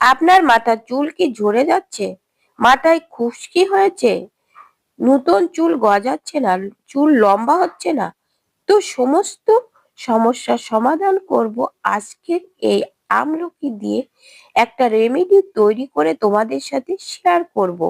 আপনার মাথার চুল কি ঝরে যাচ্ছে? মাথায় খুশকি হয়েছে? নতুন চুল গজাচ্ছে না, চুল লম্বা হচ্ছে না? তো সমস্ত সমস্যার সমাধান করব আজকের এই আমলকি দিয়ে একটা রেমেডি তৈরি করে তোমাদের সাথে শেয়ার করব।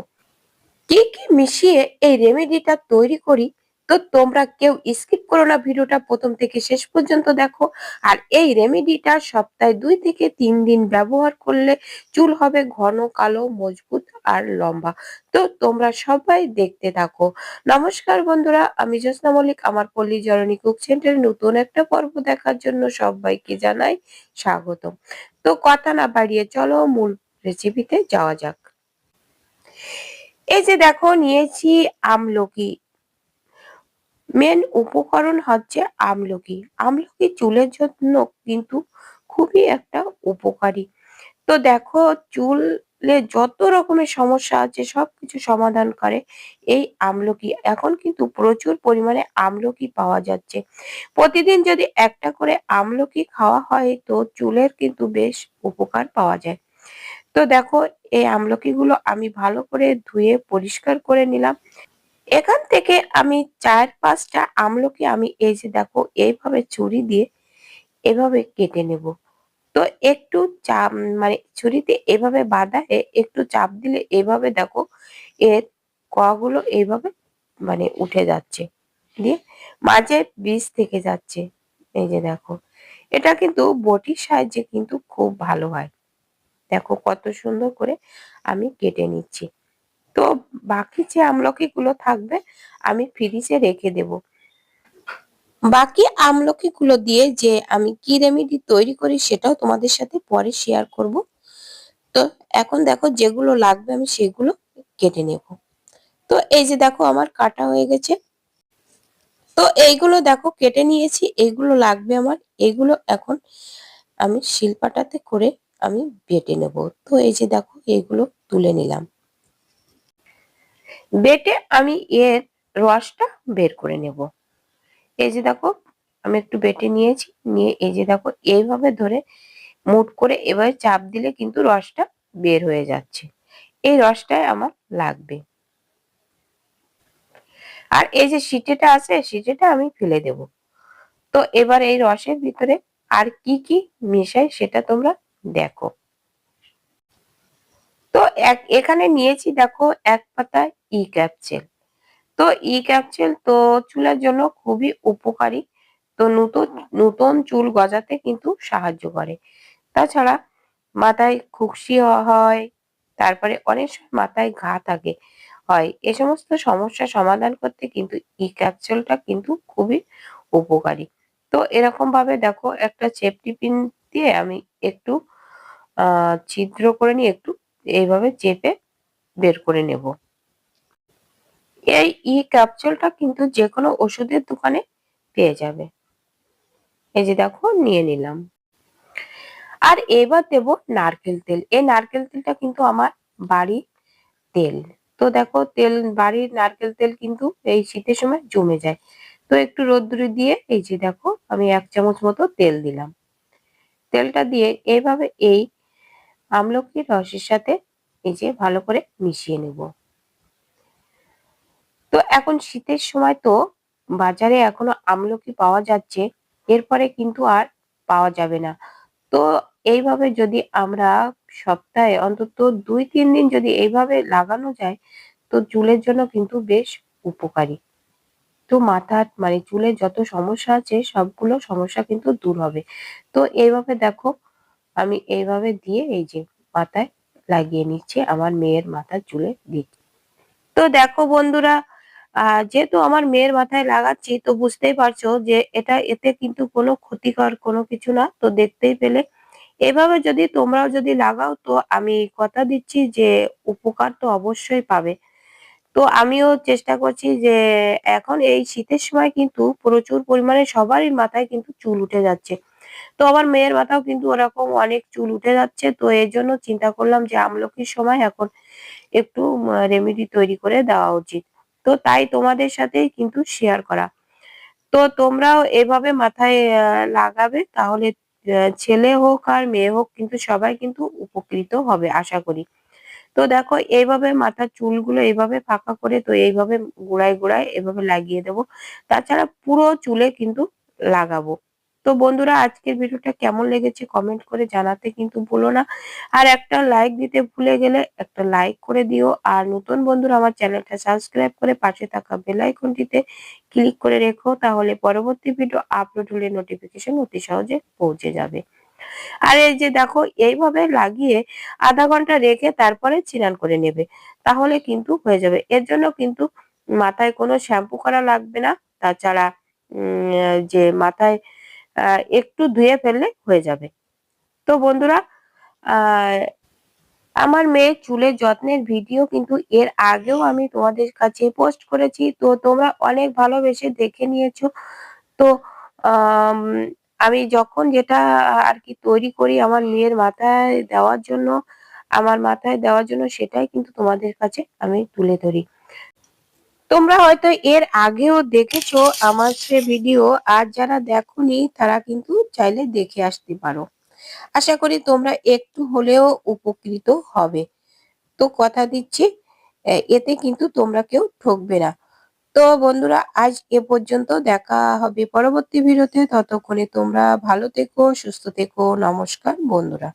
কি কি মিশিয়ে এই রেমেডিটা তৈরি করি তো তোমরা কেউ স্কিপ করো না, ভিডিওটা প্রথম থেকে শেষ পর্যন্ত দেখো। আর এই রেমেডিটা সপ্তাহে দুই থেকে তিন দিন ব্যবহার করলে চুল হবে ঘন, কালো, মজবুত আর লম্বা। তো তোমরা সবাই দেখতে থাকো। নমস্কার বন্ধুরা, আমি জ্যোৎস্না মল্লিক। আমার পল্লী জরণী কুক সেন্টারে নতুন একটা পর্ব দেখার জন্য সবাইকে জানাই স্বাগতম। তো কথা না বাড়িয়ে চলো মূল রেসিপিতে যাওয়া যাক। এই যে দেখো, নিয়েছি আমলকি। মেন উপকরণ হচ্ছে আমলকি। আমলকি চুলের জন্য কিন্তু খুবই একটা উপকারী। তো দেখো, চুলে যত রকমের সমস্যা আছে, সবকিছু সমাধান করে এই আমলকি। এখন কিন্তু প্রচুর পরিমাণে আমলকি পাওয়া যাচ্ছে। প্রতিদিন যদি একটা করে আমলকি খাওয়া হয়, তো চুলের কিন্তু বেশ উপকার পাওয়া যায়। তো দেখো, এই আমলকিগুলো আমি ভালো করে ধুয়ে পরিষ্কার করে নিলাম। এখান থেকে আমি চার পাঁচটা আমলকি আমি এই যে দেখো, এইভাবে ছুরি দিয়ে এভাবে কেটে নেব। তো একটু চাপ মানে ছুরিতে এভাবে বাঁধা একটু চাপ দিলে এভাবে দেখো এর কগুলো এইভাবে মানে উঠে যাচ্ছে। দিয়ে মাঝে বীজ থেকে যাচ্ছে। এই যে দেখো, এটা কিন্তু বটির সাহায্যে কিন্তু খুব ভালো হয়। দেখো কত সুন্দর করে আমি কেটে নিচ্ছি। তো বাকি যে আমলকিগুলো থাকবে, আমি ফ্রিজে রেখে দেব। বাকি আমলকিগুলো দিয়ে যে আমি কি রেমেডি তৈরি করি সেটাও তোমাদের সাথে পরে শেয়ার করব। তো এখন দেখো যেগুলো লাগবে আমি সেগুলো কেটে নেব। তো এই যে দেখো আমার কাটা হয়ে গেছে। তো এইগুলো দেখো কেটে নিয়েছি, এইগুলো লাগবে আমার, এইগুলো এখন আমি শিলপাটাতে করে আমি বেটে নেব। তো এই যে দেখো এইগুলো তুলে নিলাম। বেটে আমি এর রসটা বের করে নেব। এই যে দেখো, আমি একটু বেটে নিয়েছি, নিয়ে এই যে দেখো, এইভাবে ধরে মুট করে এভাবে চাপ দিলে কিন্তু রসটা বের হয়ে যাচ্ছে। এই রসটাই আমার লাগবে। আর এই যে সিটেটা আছে সিটেটা আমি ফেলে দেব। তো এবার এই রসের ভিতরে আর কি কি মেশাই সেটা তোমরা দেখো। তো এক, এখানে নিয়েছি দেখো এক পাতা ই ক্যাপচেল তো ই ক্যাপচেল তো চুলের জন্য খুবই উপকারী। তো নতুন নতুন চুল গজাতে কিন্তু সাহায্য করে। তাছাড়া মাথায় খুকসি হয়, তারপরে অনেক সময় মাথায় ঘা থাকে, হয়, এ সমস্ত সমস্যা সমাধান করতে কিন্তু ই ক্যাপসুলটা কিন্তু খুবই উপকারী। তো এরকম ভাবে দেখো একটা চেপটি পিন দিয়ে আমি একটু ছিদ্র করে নিয়ে একটু এইভাবে চেপে বের করে নেব। এই ই ক্যাপসুলটা কিন্তু যে কোনো ওষুধের দোকানে পেয়ে যাবে। এই যে দেখো, নিয়ে নিলাম। আর এবার দেব নারকেল তেল। এই নারকেল তেলটা কিন্তু আমার বাড়ির তেল। তো দেখো, তেল, বাড়ির নারকেল তেল কিন্তু এই শীতের সময় জমে যায়। তো একটু রোদ্দুরে দিয়ে এই যে দেখো, আমি এক চামচ মতো তেল দিলাম। তেলটা দিয়ে এইভাবে এই আমলকির রসের সাথে এই যে ভালো করে মিশিয়ে নেব। তো এখন শীতের সময় তো বাজারে এখনও আমলকি পাওয়া যাচ্ছে, এরপরে কিন্তু আর পাওয়া যাবে না। তো এইভাবে যদি আমরা সপ্তাহে অন্তত দুই তিন দিন যদি এইভাবে লাগানো যায়, তো চুলের জন্য কিন্তু বেশ উপকারী। তো মাথার মানে চুলের যত সমস্যা আছে, সবগুলো সমস্যা কিন্তু দূর হবে। তো এইভাবে দেখো, আমি এইভাবে দিয়ে এই যে মাথায় লাগিয়ে নিচ্ছে, আমার মেয়ের মাথার চুলে দিচ্ছি। তো দেখো বন্ধুরা যেহেতু আমার মেয়ের মাথায় লাগাচ্ছি, তো বুঝতেই পারছ যে এটা, এতে কিন্তু কোনো ক্ষতিকর কোনো কিছু না। তো দেখতেই পেলে। এভাবে যদি তোমরাও যদি লাগাও, তো আমি কথা দিচ্ছি যে উপকার তো অবশ্যই পাবে। তো আমিও চেষ্টা করছি যে এখন এই শীতের সময় কিন্তু প্রচুর পরিমাণে সবারই মাথায় কিন্তু চুল উঠে যাচ্ছে। তো আমার মেয়ের মাথাও কিন্তু ওরকম অনেক চুল উঠে যাচ্ছে। তো এর জন্য চিন্তা করলাম যে আমলকির সময় এখন একটু রেমেডি তৈরি করে দেওয়া উচিত। তো তাই তোমাদের সাথেই কিন্তু শেয়ার করা। তো তোমরাও এভাবে মাথায় লাগাবে তাহলে ছেলে হোক আর মেয়ে হোক কিন্তু সবাই কিন্তু উপকৃত হবে আশা করি। তো দেখো এইভাবে মাথার চুলগুলো এইভাবে ফাঁকা করে তো এইভাবে গোড়ায় গোড়ায় এভাবে লাগিয়ে দেবো। তাছাড়া পুরো চুলে কিন্তু লাগাবো। তো বন্ধুরা, আজকের ভিডিওটা কেমন লেগেছে কমেন্ট করে জানাতে কিন্তু ভুলো না। আর একটা লাইক দিতে ভুলে গেলে একটা লাইক করে দিও। আর নতুন বন্ধুরা, আমার চ্যানেলটা সাবস্ক্রাইব করে পাশে থাকা বেল আইকনটিতে ক্লিক করে রেখো, তাহলে পরবর্তী ভিডিও আপলোড হলে নোটিফিকেশন অতি সহজে পৌঁছে যাবে। আর এই যে দেখো, এইভাবে লাগিয়ে আধা ঘণ্টা রেখে তারপরে চিনান করে নেবে, তাহলে কিন্তু হয়ে যাবে। এর জন্য কিন্তু মাথায় কোনো শ্যাম্পু করা লাগবে না। তাছাড়া যে মাথায় একটু ধুয়ে ফেললে হয়ে যাবে। তো বন্ধুরা আমার মেয়ের চুলের যত্নের ভিডিও কিন্তু এর আগেও আমি তোমাদের কাছে পোস্ট করেছি। তো তোমরা অনেক ভালোবেসে দেখে নিয়েছো। তো আমি যখন যেটা আর কি তৈরি করি আমার মেয়ের মাথায় দেওয়ার জন্য, আমার মাথায় দেওয়ার জন্য সেটাই কিন্তু তোমাদের কাছে আমি তুলে ধরি। তোমরা হয়তো এর আগেও দেখেছ আমার সে ভিডিও, আর যারা দেখোনি তারা কিন্তু চাইলে দেখে আসতে পারো। আশা করি তোমরা একটু হলেও উপকৃত হবে। তো কথা দিচ্ছি এতে কিন্তু তোমরা কেউ ঠকবে না। তো বন্ধুরা, আজ এ পর্যন্ত দেখা হবে পরবর্তী ভিডিওতে। ততক্ষণে তোমরা ভালো থেকো, সুস্থ থেকো। নমস্কার বন্ধুরা।